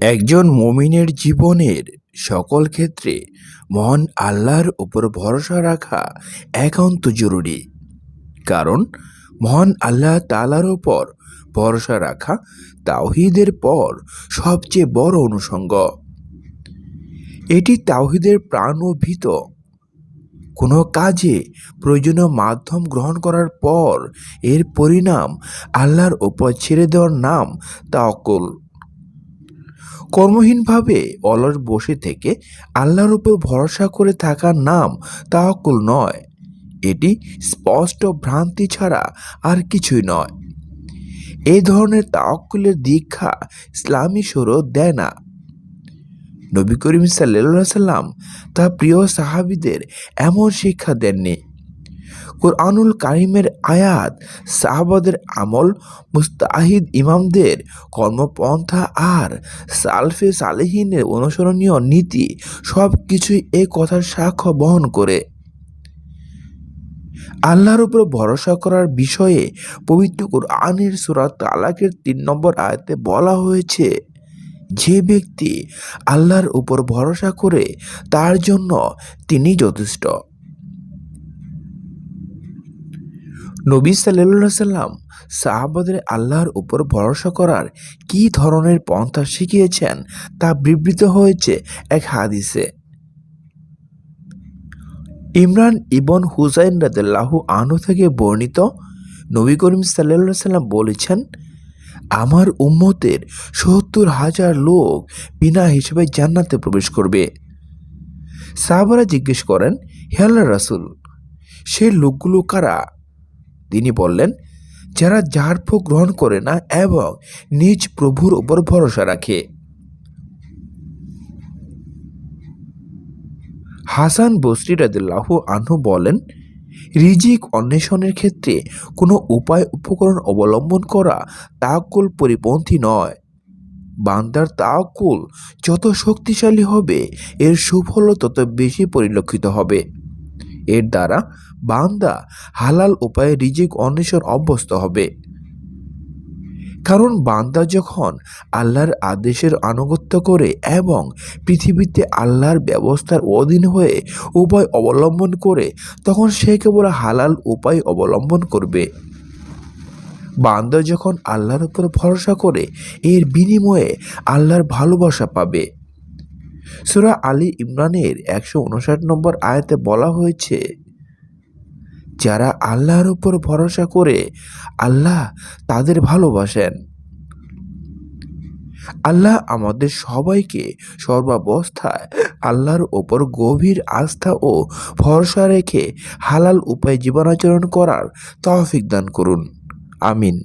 একজন মুমিনের জীবনের সকল ক্ষেত্রে মহান আল্লাহর উপর ভরসা রাখা একান্ত জরুরি। কারণ মহান আল্লাহ তালার উপর ভরসা রাখা তাওহিদের পর সবচেয়ে বড় অনুষঙ্গ। এটি তাওহিদের প্রাণ ও ভীত। কোনো কাজে প্রয়োজনীয় মাধ্যম গ্রহণ করার পর এর পরিণাম আল্লাহর ওপর ছেড়ে দেওয়ার নাম তাওকুল। কর্মহীনভাবে অলস বসে থেকে আল্লাহর উপর ভরসা করে থাকার নাম তাওকুল নয়। এটি স্পষ্ট ভ্রান্তি ছাড়া আর কিছুই নয়। এই ধরনের তাওকুলের দীক্ষা ইসলামী শরৎ দেয় না। নবী করিম সাল্লা সাল্লাম তার প্রিয় সাহাবিদের এমন শিক্ষা দেননি। কোরআনুল কারিমের আয়াত সাহাবাদের আমল মুস্তাহিদ ইমামদের কর্মপন্থা আর সালফে সালেহিনের অনুসরণীয় নীতি সব কিছুই এ কথার সাক্ষ্য বহন করে। আল্লাহর উপর ভরসা করার বিষয়ে পবিত্র কোরআনের সুরাত তালাকের তিন নম্বর আয়াতে বলা হয়েছে, যে ব্যক্তি আল্লাহর উপর ভরসা করে তার জন্য তিনি যথেষ্ট। নবী সাল্লাহ সাল্লাম সাহাবাদের আল্লাহর উপর ভরসা করার কি ধরনের পন্থা শিখিয়েছেন তা বিবৃত হয়েছে এক হাদিসে। ইমরান ইবন হুসাইন রাদিল্লাহু আনু থেকে বর্ণিত নবী করিম সাল্লা সাল্লাম বলেছেন, আমার উম্মতের সত্তর হাজার লোক বিনা হিসেবে জান্নাতে প্রবেশ করবে। সাহাবারা জিজ্ঞেস করেন, হে আল্লাহ রাসুল, সে লোকগুলো কারা? তিনি বললেন, যারা ঝাড়ফুঁক গ্রহণ করে না এবং নিজ প্রভুর উপর ভরসা রাখে। হাসান বসরি রাদিল্লাহ আনহু বলেন, রিজিক অন্বেষণের ক্ষেত্রে কোনো উপায় উপকরণ অবলম্বন করা তাকুল পরিপন্থী নয়। বান্দার তাকুল যত শক্তিশালী হবে, এর সুফল তত বেশি পরিলক্ষিত হবে। এর দ্বারা বান্দা হালাল উপায়ে রিজিক অন্বেষণ অভ্যস্ত হবে। কারণ বান্দা যখন আল্লাহর আদেশের আনুগত্য করে এবং পৃথিবীতে আল্লাহর ব্যবস্থার অধীন হয়ে উপায় অবলম্বন করে, তখন সে কেবল হালাল উপায় অবলম্বন করবে। বান্দা যখন আল্লাহর উপর ভরসা করে, এর বিনিময়ে আল্লাহর ভালোবাসা পাবে। সুরা আলী ইমরানের একশো উনষাট নম্বর আয়াতে বলা হয়েছে, যারা আল্লাহর উপর ভরসা করে আল্লাহ তাদের ভালোবাসেন। আল্লাহ আমাদের সবাইকে সর্বাবস্থায় আল্লাহর ওপর গভীর আস্থা ও ভরসা রেখে হালাল উপায়ে জীবনাচরণ করার তৌফিক দান করুন। আমিন।